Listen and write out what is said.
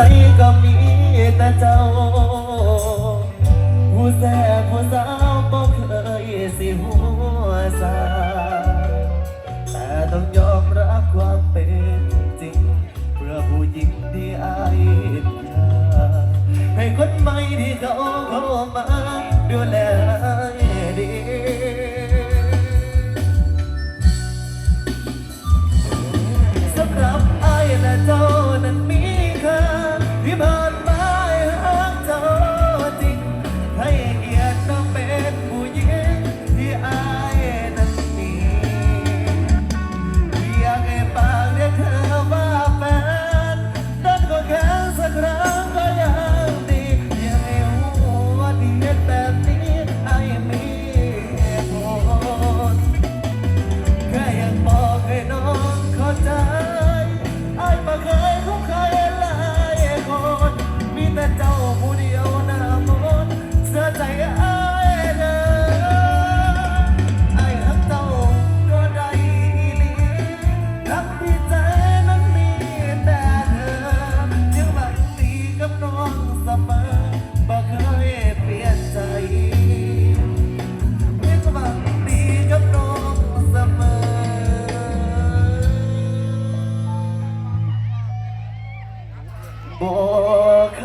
ใจก็มีแต่เจ้า ผู้แสบผู้สาวบ่เคยสิหัวซาแต่ต้องยอมรับความเป็นจริง เพื่อผู้หญิงที่อายให้คนใหม่ที่เขาเข้ามาดูแล บอกเค